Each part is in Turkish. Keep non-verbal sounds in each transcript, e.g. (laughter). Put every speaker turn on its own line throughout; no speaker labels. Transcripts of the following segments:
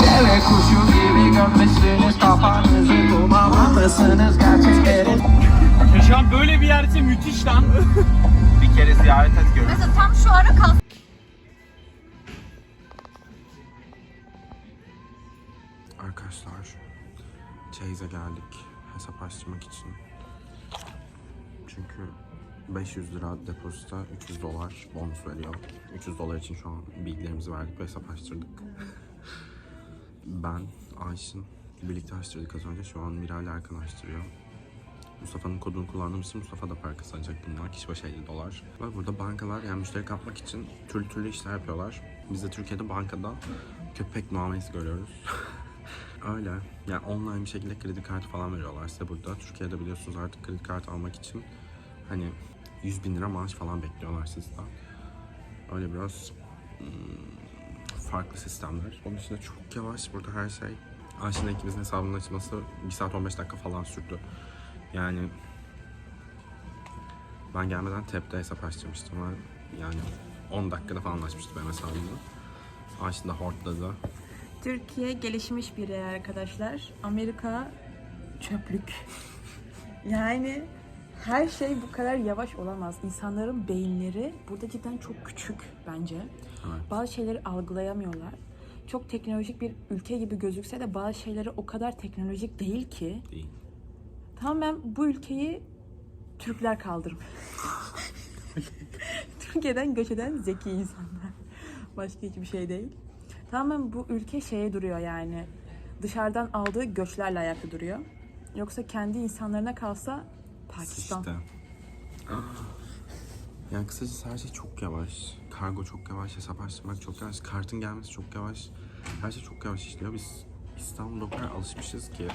Deve kuşu gibi gömmüşsünüz kafanızı Kullanmamışsınız gerçekleri
Ya şu an böyle bir yerde müthiş lan.
Bir kere ziyaret et görün.
Mesela tam şu ara kalk.
Lira depozita 300 dolar bonus veriyor. 300 dolar için şu an bilgilerimizi verdik ve hesaplaştırdık. (laughs) ben, Ayşin birlikte açtırdık az önce. Şu an Miral Erkan açtırıyor. Mustafa'nın kodunu kullandığımız için Mustafa da para kazanacak bunlar. Kişi başı 50 dolar. Ve burada bankalar yani müşteri kapmak için türlü türlü işler yapıyorlar. Biz de Türkiye'de bankada köpek muamelesi görüyoruz. (laughs) Öyle. Yani online bir şekilde kredi kartı falan veriyorlar size burada. Türkiye'de biliyorsunuz artık kredi kartı almak için hani 100 bin lira maaş falan bekliyorlar sizden. Öyle biraz hmm, farklı sistemler. Onun dışında çok yavaş burada her şey. Ayşe'nin ikimizin hesabının açılması 1 saat 15 dakika falan sürdü. Yani ben gelmeden TEP'te hesap açtırmıştım. Yani 10 dakikada falan açmıştı benim hesabımı. Ayşe de hortladı.
Türkiye gelişmiş bir yer arkadaşlar. Amerika çöplük. (laughs) yani her şey bu kadar yavaş olamaz. İnsanların beyinleri burada cidden çok küçük bence.
Evet.
Bazı şeyleri algılayamıyorlar. Çok teknolojik bir ülke gibi gözükse de bazı şeyleri o kadar teknolojik değil ki.
Değil.
Tamamen bu ülkeyi Türkler kaldırmış. (laughs) Türkiye'den göç eden zeki insanlar. Başka hiçbir şey değil. Tamamen bu ülke şeye duruyor yani. Dışarıdan aldığı göçlerle ayakta duruyor. Yoksa kendi insanlarına kalsa Pakistan.
İşte. (gasps) Yani kısacası her şey çok yavaş. Kargo çok yavaş, hesap açtırmak çok yavaş, kartın gelmesi çok yavaş. Her şey çok yavaş işliyor. Biz İstanbul'da o kadar alışmışız ki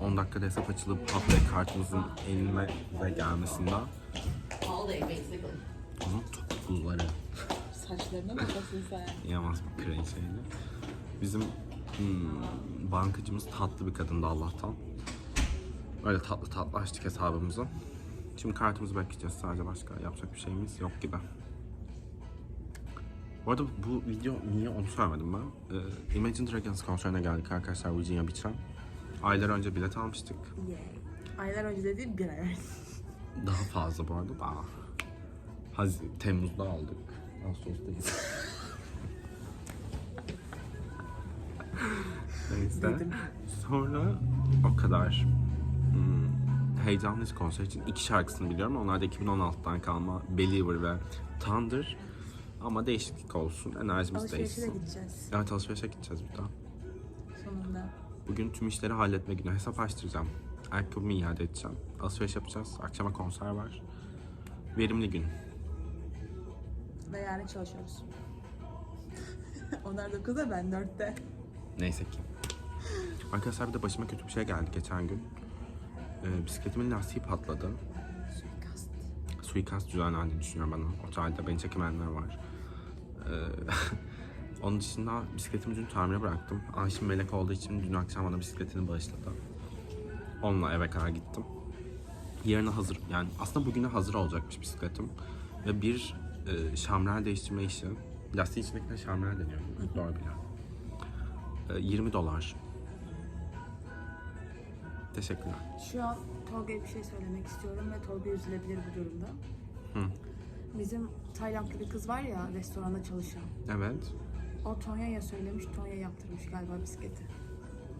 10 dakikada hesap açılıp pat diye kartımızın elime ve gelmesinde. Onun topukluları.
Saçlarına bakasın sen.
Yamaz bir kraliçeyle. Bizim hmm, bankacımız tatlı bir kadındı Allah'tan. Öyle tatlı tatlı açtık hesabımızı. Şimdi kartımızı bekleyeceğiz sadece başka yapacak bir şeyimiz yok gibi. Bu arada bu video niye onu söylemedim ben. Ee, Imagine Dragons konserine geldik arkadaşlar Virginia Beach'e. Aylar önce bilet almıştık.
Yeah. Aylar önce dediğim bir ay önce. (laughs)
Daha fazla bu arada daha. Haz Temmuz'da aldık. Ağustos'tayız. (laughs) Neyse. Sonra o kadar hmm, heyecanlıyız konser için. İki şarkısını biliyorum. Onlar da 2016'dan kalma Believer ve Thunder. Ama değişiklik olsun. Enerjimiz
Alışverişe de
değişsin.
gideceğiz
Evet alışverişe gideceğiz bir daha.
sonunda.
Bugün tüm işleri halletme günü. Hesap açtıracağım. Ayakkabımı iade edeceğim. Alışveriş yapacağız. Akşama konser var. Verimli gün.
Ve yarın çalışıyoruz. (laughs) Onlar 9'da ben 4'te.
Neyse ki. Arkadaşlar bir de başıma kötü bir şey geldi geçen gün. Ee, bisikletimin lastiği patladı.
Suikast.
Suikast düzenlendiğini düşünüyorum bana. Otelde beni çekemeyenler var. Ee, (laughs) onun dışında bisikletimi dün tamire bıraktım. Ayşin melek olduğu için dün akşam bana bisikletini bağışladı. Onunla eve kadar gittim. Yarına hazır, yani aslında bugüne hazır olacakmış bisikletim. Ve bir e, şamrel değiştirme işi. Lastiğin içindekine şamrel deniyor. Doğru biliyorum. E, 20 dolar. Teşekkürler.
Şu an Tolga'ya bir şey söylemek istiyorum ve Tolga üzülebilir bu durumda.
Hı.
Bizim Taylandlı bir kız var ya restoranda çalışan.
Evet.
O Tonya'ya söylemiş, Tonya yaptırmış galiba bisikleti.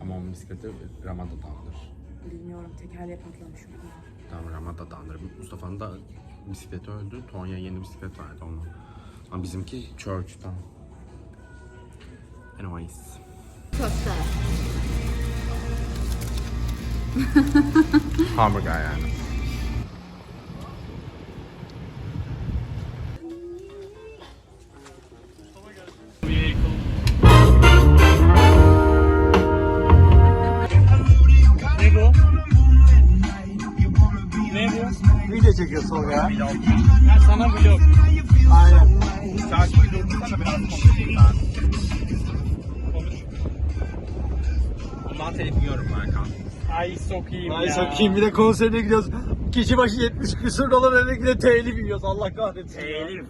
Ama onun bisikleti Ramada'dandır.
Bilmiyorum tekerleği patlamış mı?
Tamam Ramada'dandır. Mustafa'nın da bisikleti öldü. Tonya yeni bisiklet verdi ona. Ama bizimki Church'tan. Anyways.
Köfte. (laughs)
Hamburger yani.
Ne bu? Ne bu?
Video çekiyor ya.
Ya sana vlog.
Aynen.
Sakin dursana biraz konuşayım ben. Konuş.
Bundan telif yiyorum Erkan.
Ay sokayım
Ay
ya.
sokayım bir de konserine gidiyoruz. Kişi başı 70 küsur dolar eve gidip telif yiyoruz Allah kahretsin. ya.
Telif.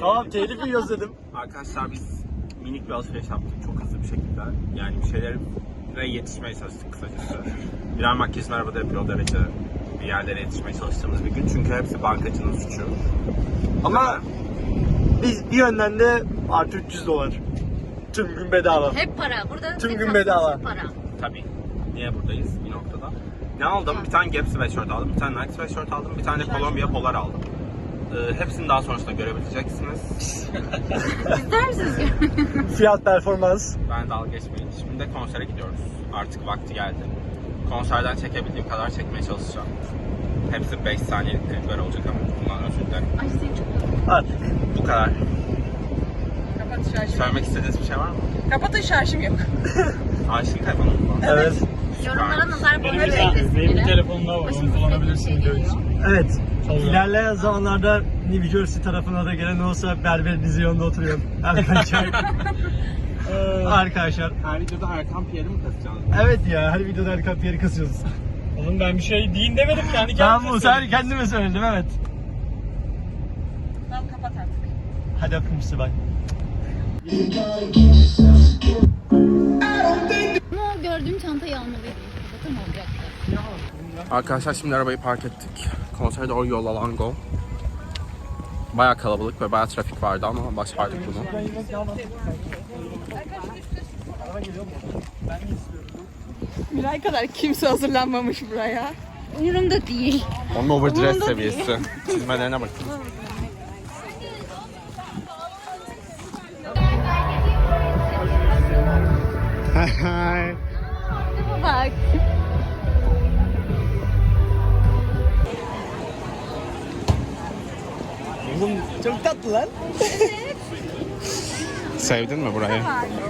Tamam telif yiyoruz dedim.
Arkadaşlar biz
minik bir alışveriş yaptık çok hızlı bir şekilde. Yani bir şeylere yetişmeye çalıştık kısacası. Birer makyajın arabada yapıyor o derece bir yerlere yetişmeye çalıştığımız bir gün. Çünkü hepsi bankacının suçu.
Ama biz bir yönden de artı 300 dolar. Tüm gün bedava.
Hep para. Burada
Tüm
tek
gün bedava.
Para.
Tabii. Niye buradayız bir noktada? Ne aldım? Bir tane Gap sweatshirt aldım, bir tane Nike sweatshirt aldım, bir tane Columbia polar aldım. Ee, hepsini daha sonrasında görebileceksiniz. (laughs)
İster misiniz? (laughs)
Fiyat performans.
Ben dalga geçmeyin. Şimdi de konsere gidiyoruz. Artık vakti geldi. Konserden çekebildiğim kadar çekmeye çalışacağım. Hepsi 5 saniyelik klipler olacak ama bundan özür dilerim.
Ay seni çok
Hadi.
Bu kadar.
Kapat şarjım.
Söylemek istediğiniz bir şey var mı?
Kapatın şarjım yok. (laughs)
Ayşin telefonu mu?
Evet.
Yorumlara nazar
Benim bir, benim bir
eklesin.
telefonum daha var. Onu kullanabilirsin video için.
Evet.
Tabii.
İlerleyen zamanlarda New Jersey tarafına da gelen olsa berber dizi yolunda oturuyorum. Erkan (laughs) Çay. Arkadaşlar.
Her videoda Erkan Pierre'i mi kasacağız?
Evet ya her videoda Erkan Pierre'i kasıyoruz.
Oğlum ben bir şey deyin demedim kendi
Tamam
kendime
bu sefer kendime söyledim evet.
Tamam kapat artık.
Hadi sizi bye.
Ama gördüğüm çantayı almalıydım. Olacaktı.
Arkadaşlar şimdi arabayı park ettik. Konsere doğru yol alan go. Baya kalabalık ve baya trafik vardı ama başardık bunu.
Miray kadar kimse hazırlanmamış buraya.
Umurumda değil.
Onun overdress seviyesi. Çizmelerine bakın. (laughs)
çok tatlı lan. (laughs)
Sevdin mi burayı?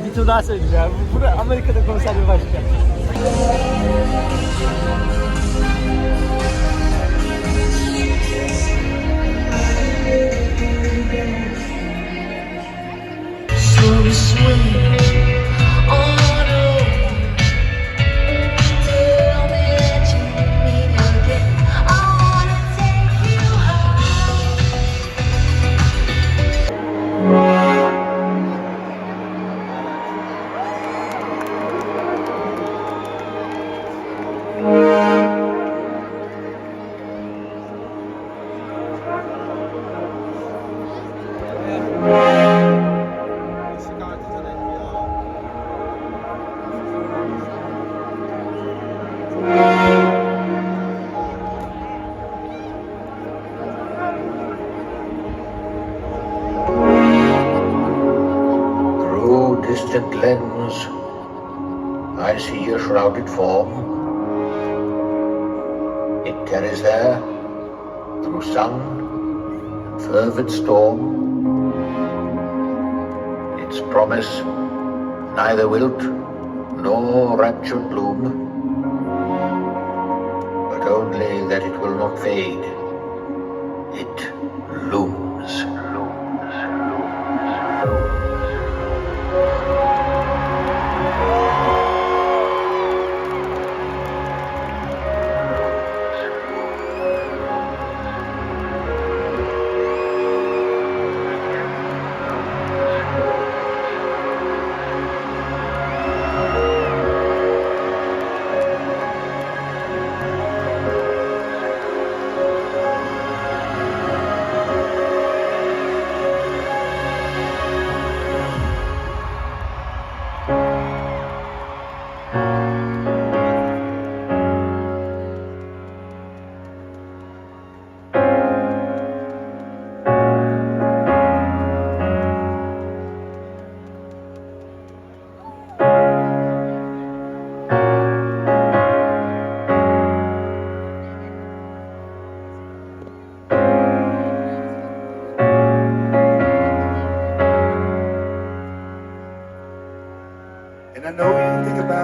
Bir tur daha söyleyeyim ya. Bu- Bura Amerika'da konser bir başka.
So we
its promise neither wilt nor raptured bloom, but only that it will not fade. It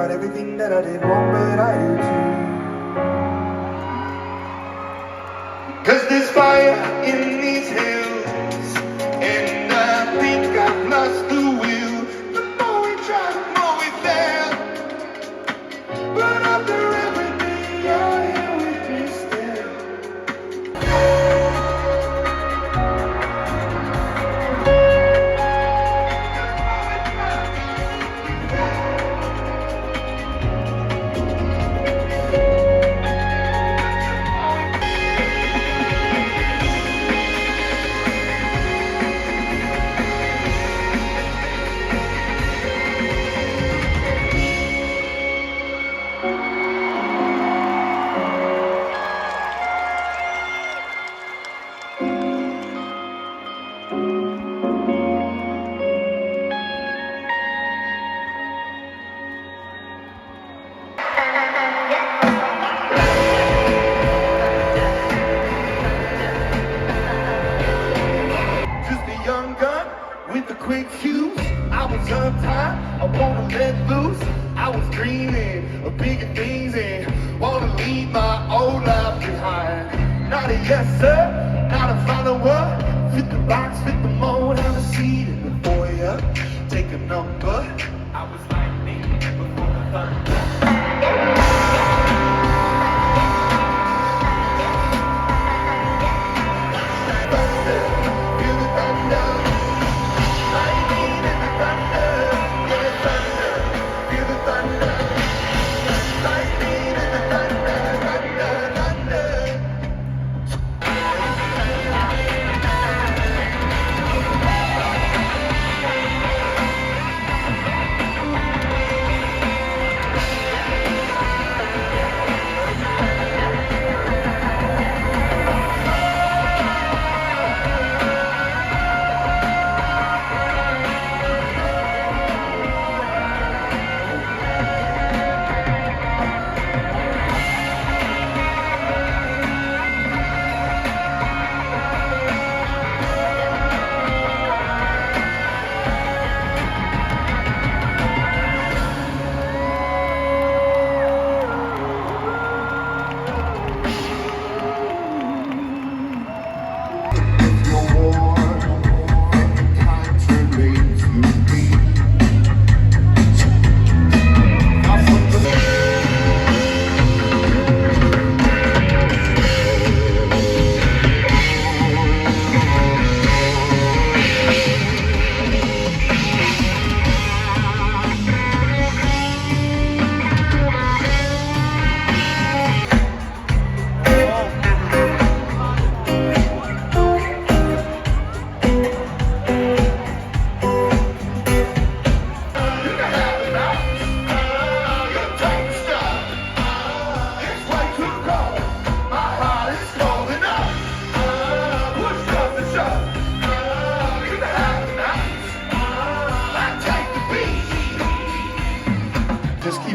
about everything that I did wrong, but I do too. Cause there's fire in quick fuse. I was uptight, I wanna let loose. I was dreaming of bigger things and wanna leave my old life behind. Not a yes sir, not a follower. Fit the box, fit the mold, have a seat in the foyer. Take a number.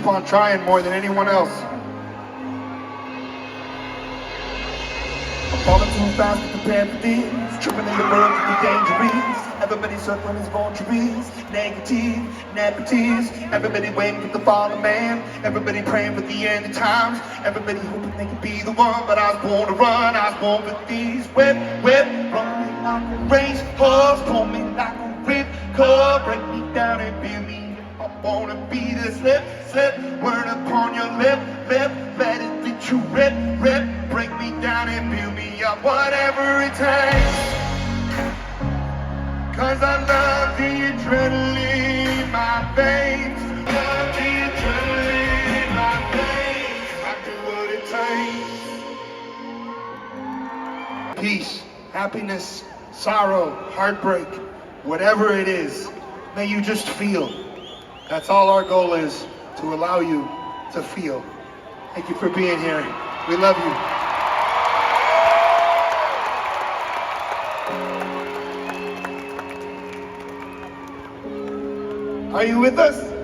Keep on trying more than anyone else. Falling too fast to prepare for these. Tripping in the world to be dangerous. Everybody circling his boundaries. Negative, negatives. Everybody waiting for the fallen man. Everybody praying for the end of times. Everybody hoping they could be the one. But I was born to run. I was born for these. Whip, whip. Run me like a race horse. Pull me like a rip cord. Break me down and build me I wanna be the slip, slip, word upon your lip, lip, let it be true, rip, rip, break me down and build me up, whatever it takes. Cause I love the adrenaline in my veins. Peace, happiness, sorrow, heartbreak, whatever it is, may you just feel. That's all our goal is to allow you to feel. Thank you for being here. We love you. Are you with us?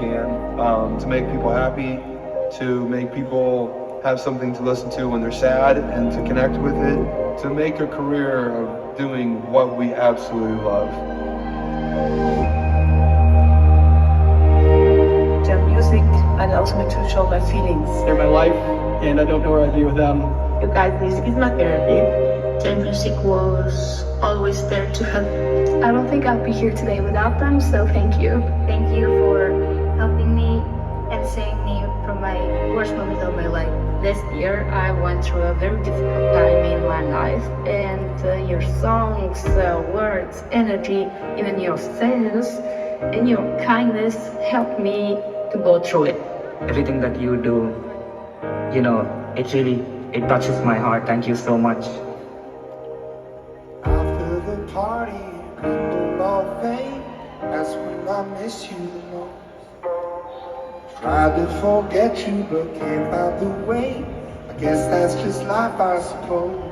Can,
um, to make people happy, to make people have something to listen to when they're sad and to connect with it, to make a career of doing what we absolutely love.
Their music allows me to show my feelings.
They're my life, and I don't know where I'd be without them.
You guys, music is my therapy.
Their music was always there to help. I don't think I'd be here today without them, so thank you. Thank you for helping me and saving me from my worst moment of my life. This year, I went through a very difficult time in my life, and uh, your songs, uh, words, energy, even your sense, and your kindness helped me to go through it.
Everything that you do, you know, it really, it touches my heart. Thank you so much.
After the party, people all fade. That's when I miss you the most. Tried to forget you, but can't find the way. I guess that's just life, I suppose.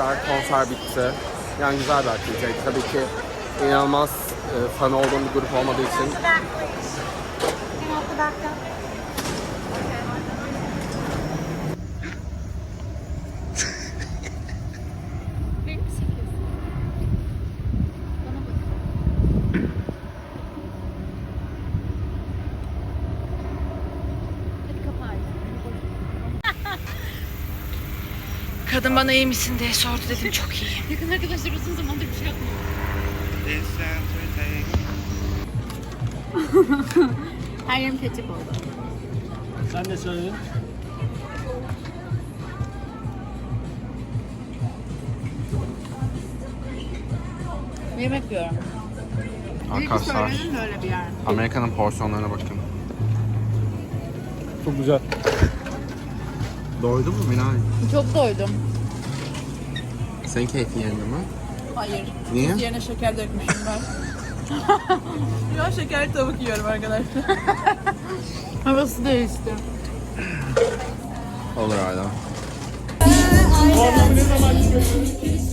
Arkadaşlar konser bitti. Yani güzel bir aktiviteydi. Tabii ki inanılmaz e, fan olduğum bir grup olmadığı için
bana iyi misin diye sordu dedim çok iyi.
Yakın arkadaşlar uzun zamandır bir şey yapmıyor. (laughs) Her yerim ketçap oldu.
Sen de söyledin.
Yemek yiyorum.
arkadaşlar
böyle bir yer.
Amerika'nın porsiyonlarına bakın.
Çok güzel.
Doydun mu Miray?
Çok doydum.
Senin keyfin yerinde mi?
Hayır.
Niye?
Yerine şeker dökmüşüm ben. (laughs) Şu an şekerli tavuk yiyorum arkadaşlar. (laughs) Havası değişti.
Olur hala.
Ne zaman çıkıyorsun?